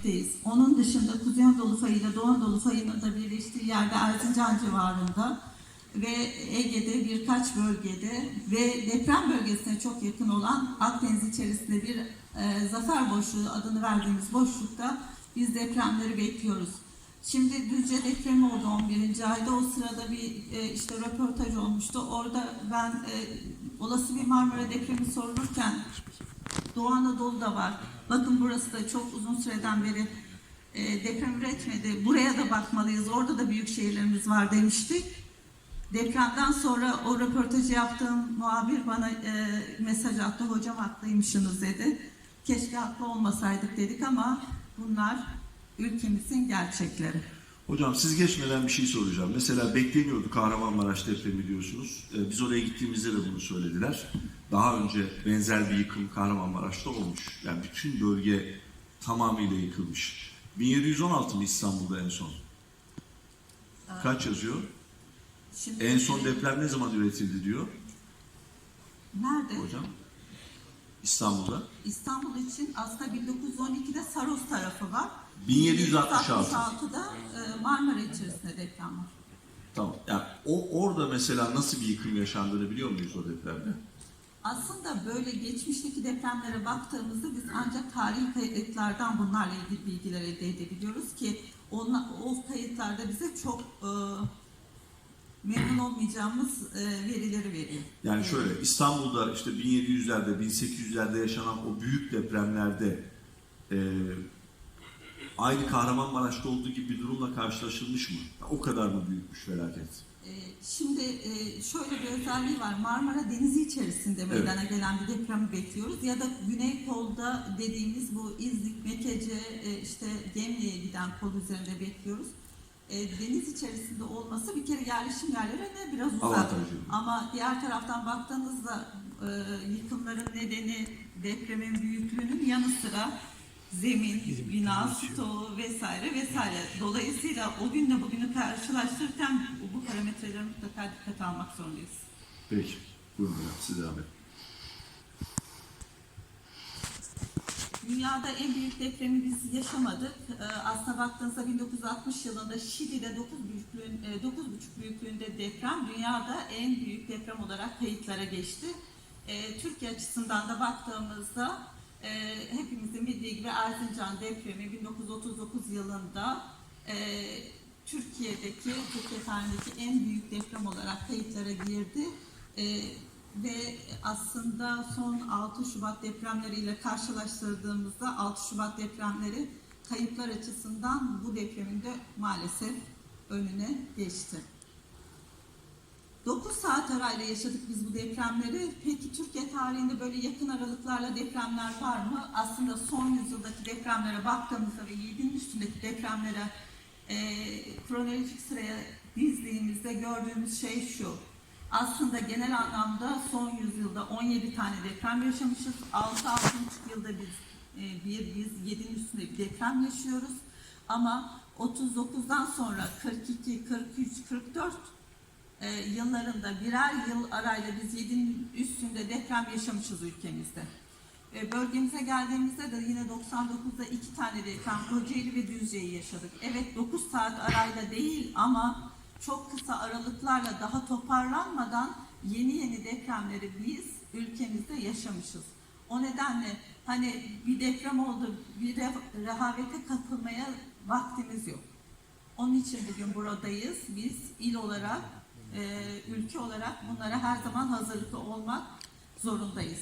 görmekteyiz. Onun dışında Kuzey Anadolu fayı ile Doğu Anadolu fayının da birleştiği yerde Erzincan civarında ve Ege'de birkaç bölgede ve deprem bölgesine çok yakın olan Akdeniz içerisinde bir e, zafer boşluğu adını verdiğimiz boşlukta biz depremleri bekliyoruz. Şimdi Düzce depremi oldu 11. ayda. O sırada bir e, işte röportaj olmuştu. Orada ben e, olası bir Marmara depremi sorulurken Doğu Anadolu'da var. Bakın burası da çok uzun süreden beri e, deprem üretmedi. Buraya da bakmalıyız. Orada da büyük şehirlerimiz var demiştik. Depremden sonra o röportajı yaptığım muhabir bana e, mesaj attı. Hocam haklıymışsınız dedi. Keşke haklı olmasaydık dedik ama bunlar ülkemizin gerçekleri. Hocam siz geçmeden bir şey soracağım. Mesela bekleniyordu Kahramanmaraş depremi diyorsunuz. Ee, biz oraya gittiğimizde de bunu söylediler. Daha önce benzer bir yıkım Kahramanmaraş'ta olmuş. Yani bütün bölge tamamıyla yıkılmış. 1716 mı İstanbul'da en son? Kaç yazıyor? Şimdi En son deprem ne zaman üretildi diyor nerede? hocam? İstanbul'da. İstanbul için aslında 1912'de Saros tarafı var. 1766. 1766'da e, Marmara içerisinde deprem var. Tamam. Yani o orada mesela nasıl bir yıkım yaşandığını biliyor muyuz o depremde? Aslında böyle geçmişteki depremlere baktığımızda biz ancak tarihi kayıtlardan bunlarla ilgili bilgiler elde edebiliyoruz ki onlar, o kayıtlarda bize çok e, memnun olmayacağımız e, verileri veriyor. Yani şöyle İstanbul'da işte 1700'lerde 1800'lerde yaşanan o büyük depremlerde e, aynı Kahramanmaraş'ta olduğu gibi bir durumla karşılaşılmış mı? O kadar mı büyükmüş felaket? E, Şimdi e, şöyle bir özelliği var. Marmara Denizi içerisinde meydana gelen bir depremi bekliyoruz. Ya da Güney kolda dediğimiz bu İznik, Mekece, e, işte Gemli'ye giden kol üzerinde bekliyoruz. E, Deniz içerisinde olması bir kere yerleşim yerlerine biraz uzak. Ama diğer taraftan baktığınızda yıkımların nedeni depremin büyüklüğünün yanı sıra zemin, bina, stoğu vesaire vesaire. Dolayısıyla o günle bugünü karşılaştırırken bu, bu parametreleri mutlaka dikkate almak zorundayız. Peki. Buyurun hocam siz devam edin. Dünyada en büyük depremi biz yaşamadık. Ee, aslına baktığınızda 1960 yılında Şili'de 9 büyüklüğün, e, 9,5 büyüklüğünde deprem dünyada en büyük deprem olarak kayıtlara geçti. Ee, Türkiye açısından da baktığımızda e, hepimizin bildiği gibi Erzincan depremi 1939 yılında e, Türkiye'deki, Türkiye tarihindeki en büyük deprem olarak kayıtlara girdi. E, ve aslında son 6 Şubat depremleriyle karşılaştırdığımızda 6 Şubat depremleri kayıplar açısından bu depremin de maalesef önüne geçti. 9 saat arayla yaşadık biz bu depremleri. Peki Türkiye tarihinde böyle yakın aralıklarla depremler var mı? Aslında son yüzyıldaki depremlere baktığımızda ve 7'nin üstündeki depremlere e, kronolojik sıraya dizdiğimizde gördüğümüz şey şu. Aslında genel anlamda son yüzyılda 17 tane deprem yaşamışız. 6-6,5 yılda biz e, bir biz 7'nin üstünde bir deprem yaşıyoruz. Ama 39'dan sonra 42, 43, 44 e, yıllarında birer yıl arayla biz 7'nin üstünde deprem yaşamışız ülkemizde. E, bölgemize geldiğimizde de yine 99'da iki tane deprem Kocaeli ve Düzce'yi yaşadık. Evet 9 saat arayla değil ama çok kısa aralıklarla daha toparlanmadan yeni yeni depremleri biz ülkemizde yaşamışız. O nedenle hani bir deprem oldu, bir re- rehavete kapılmaya vaktimiz yok. Onun için bugün buradayız. Biz il olarak, e, ülke olarak bunlara her zaman hazırlıklı olmak zorundayız.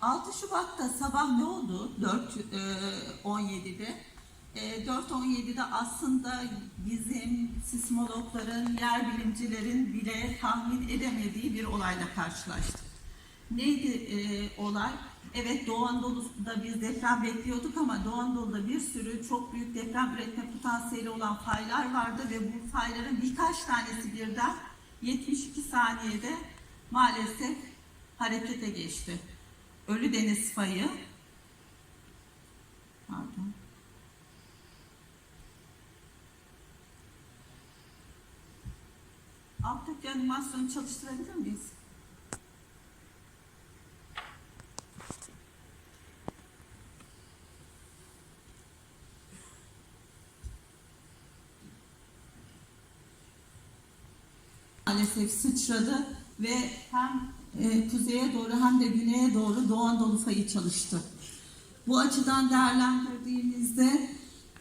6 Şubat'ta sabah ne oldu? 4 e, 17'de. E, 4.17'de aslında bizim sismologların, yer bilimcilerin bile tahmin edemediği bir olayla karşılaştık. Neydi e, olay? Evet Doğu Anadolu'da biz deprem bekliyorduk ama Doğu Anadolu'da bir sürü çok büyük deprem üretme potansiyeli olan faylar vardı ve bu fayların birkaç tanesi birden 72 saniyede maalesef harekete geçti. Ölü Deniz fayı, pardon, alttaki animasyonu çalıştırabilir miyiz? Maalesef sıçradı ve hem e, kuzeye doğru hem de güneye doğru Doğu Anadolu fayı çalıştı. Bu açıdan değerlendirdiğimizde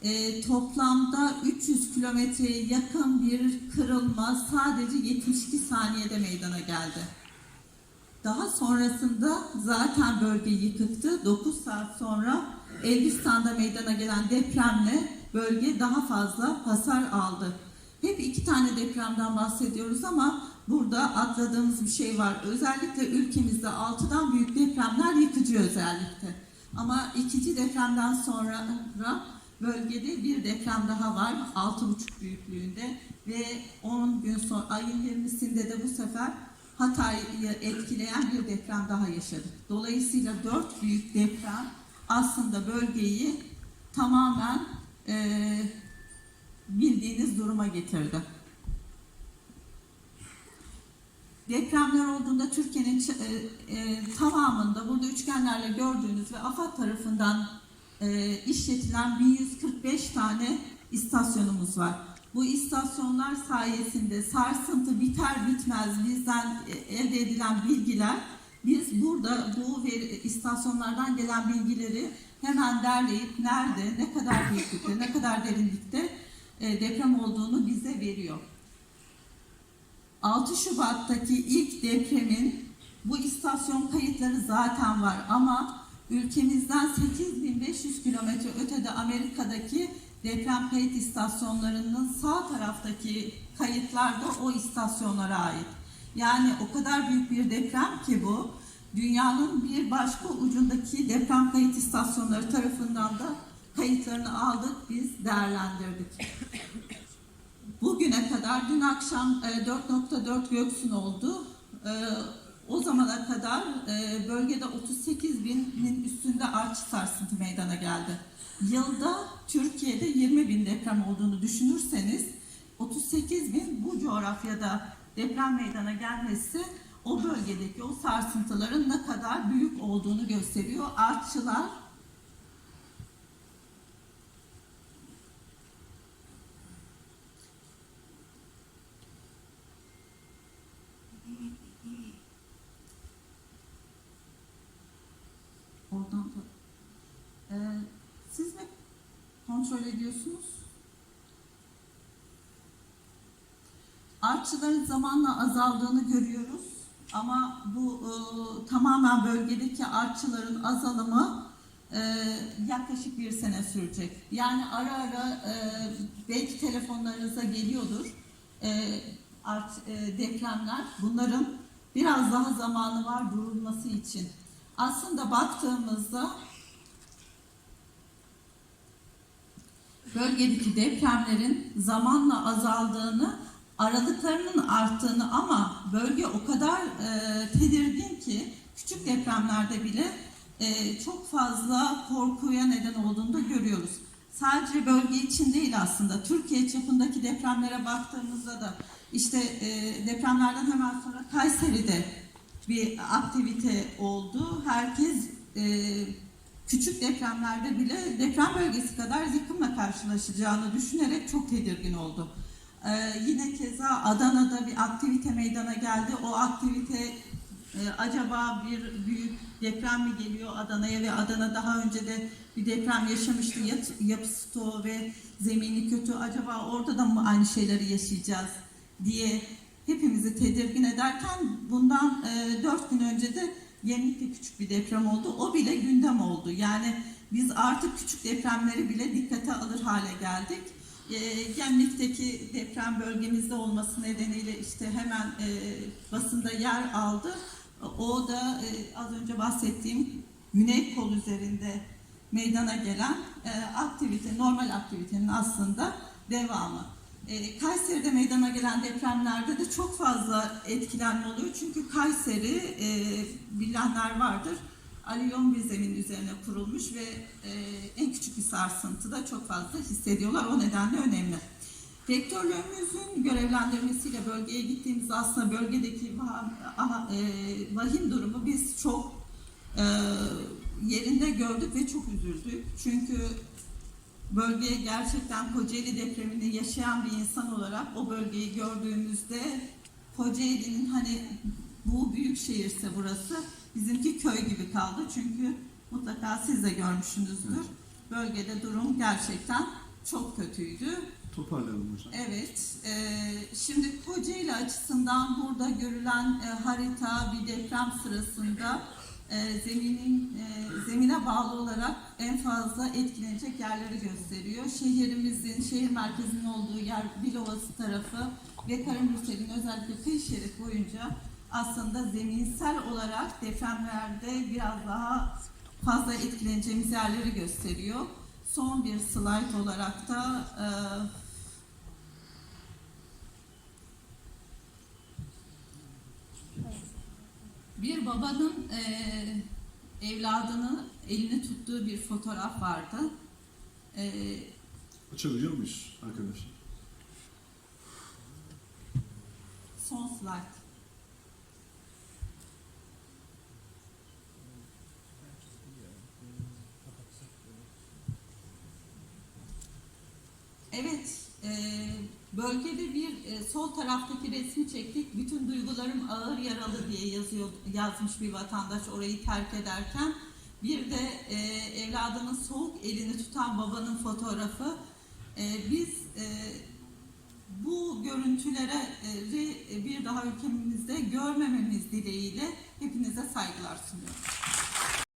e, toplamda 300 kilometreye yakın bir kırılma sadece 72 saniyede meydana geldi. Daha sonrasında zaten bölge yıkıktı. 9 saat sonra Elbistan'da meydana gelen depremle bölge daha fazla hasar aldı. Hep iki tane depremden bahsediyoruz ama burada atladığımız bir şey var. Özellikle ülkemizde 6'dan büyük depremler yıkıcı özellikle. Ama ikinci depremden sonra bölgede bir deprem daha var 6,5 büyüklüğünde ve 10 gün sonra ayın 20'sinde de bu sefer Hatay'ı etkileyen bir deprem daha yaşadık. Dolayısıyla dört büyük deprem aslında bölgeyi tamamen eee, bildiğiniz duruma getirdi. Depremler olduğunda Türkiye'nin e, e, tamamında burada üçgenlerle gördüğünüz ve AFAD tarafından e, işletilen 1145 tane istasyonumuz var. Bu istasyonlar sayesinde sarsıntı biter bitmez bizden e, elde edilen bilgiler biz burada bu veri, istasyonlardan gelen bilgileri hemen derleyip nerede, ne kadar büyüklükte, ne kadar derinlikte deprem olduğunu bize veriyor. 6 Şubat'taki ilk depremin bu istasyon kayıtları zaten var ama ülkemizden 8500 kilometre ötede Amerika'daki deprem kayıt istasyonlarının sağ taraftaki kayıtlar da o istasyonlara ait. Yani o kadar büyük bir deprem ki bu dünyanın bir başka ucundaki deprem kayıt istasyonları tarafından da kayıtlarını aldık biz değerlendirdik. Bugüne kadar dün akşam e, 4.4 göksun oldu. E, o zamana kadar e, bölgede 38 binin üstünde arç sarsıntı meydana geldi. Yılda Türkiye'de 20 bin deprem olduğunu düşünürseniz 38 bin bu coğrafyada deprem meydana gelmesi o bölgedeki o sarsıntıların ne kadar büyük olduğunu gösteriyor. Artçılar Oradan da. Ee, siz mi kontrol ediyorsunuz? Artçıların zamanla azaldığını görüyoruz. Ama bu e, tamamen bölgedeki artçıların azalımı e, yaklaşık bir sene sürecek. Yani ara ara e, belki telefonlarınıza geliyordur e, art, e, depremler. Bunların biraz daha zamanı var durulması için. Aslında baktığımızda bölgedeki depremlerin zamanla azaldığını, aralıklarının arttığını ama bölge o kadar e, tedirgin ki küçük depremlerde bile e, çok fazla korkuya neden olduğunu da görüyoruz. Sadece bölge için değil aslında. Türkiye çapındaki depremlere baktığımızda da işte e, depremlerden hemen sonra Kayseri'de bir aktivite oldu. Herkes e, küçük depremlerde bile deprem bölgesi kadar yıkımla karşılaşacağını düşünerek çok tedirgin oldu. E, yine keza Adana'da bir aktivite meydana geldi. O aktivite e, acaba bir büyük deprem mi geliyor Adana'ya ve Adana daha önce de bir deprem yaşamıştı. Yat- Yapı stoğu ve zemini kötü. Acaba orada da mı aynı şeyleri yaşayacağız diye hepimizi tedirgin ederken bundan e, 4 gün önce de Gemlik'te küçük bir deprem oldu. O bile gündem oldu. Yani biz artık küçük depremleri bile dikkate alır hale geldik. E, deprem bölgemizde olması nedeniyle işte hemen e, basında yer aldı. O da e, az önce bahsettiğim Güney kol üzerinde meydana gelen e, aktivite, normal aktivitenin aslında devamı. E, Kayseri'de meydana gelen depremlerde de çok fazla etkilenme oluyor. Çünkü Kayseri e, bilenler vardır. Alüvyum bir zemin üzerine kurulmuş ve e, en küçük bir sarsıntıda çok fazla hissediyorlar. O nedenle önemli. Rektörlüğümüzün görevlendirmesiyle bölgeye gittiğimizde aslında bölgedeki e, vahim durumu biz çok e, yerinde gördük ve çok üzüldük. Çünkü bölgeye gerçekten Kocaeli depremini yaşayan bir insan olarak o bölgeyi gördüğümüzde Kocaeli'nin hani bu büyük şehirse burası bizimki köy gibi kaldı. Çünkü mutlaka siz de görmüşsünüzdür. Evet. Bölgede durum gerçekten çok kötüydü. Toparlayalım hocam. Evet, e, şimdi Kocaeli açısından burada görülen e, harita bir deprem sırasında e, zeminin e, zemine bağlı olarak en fazla etkilenecek yerleri gösteriyor. Şehrimizin, şehir merkezinin olduğu yer Dilovası tarafı ve Karamürsel'in özellikle kıyı şerit boyunca aslında zeminsel olarak depremlerde biraz daha fazla etkileneceğimiz yerleri gösteriyor. Son bir slide olarak da e, bir babanın e, evladını elini tuttuğu bir fotoğraf vardı. E, Açabiliyor muyuz arkadaşlar? son slide. Evet, e, bölgede bir e, sol taraftaki resmi çektik. Bütün duygularım ağır yaralı diye yazıyor yazmış bir vatandaş orayı terk ederken. Bir de e, evladının soğuk elini tutan babanın fotoğrafı. E, biz e, bu görüntülere e, bir daha ülkemizde görmememiz dileğiyle hepinize saygılar sunuyorum.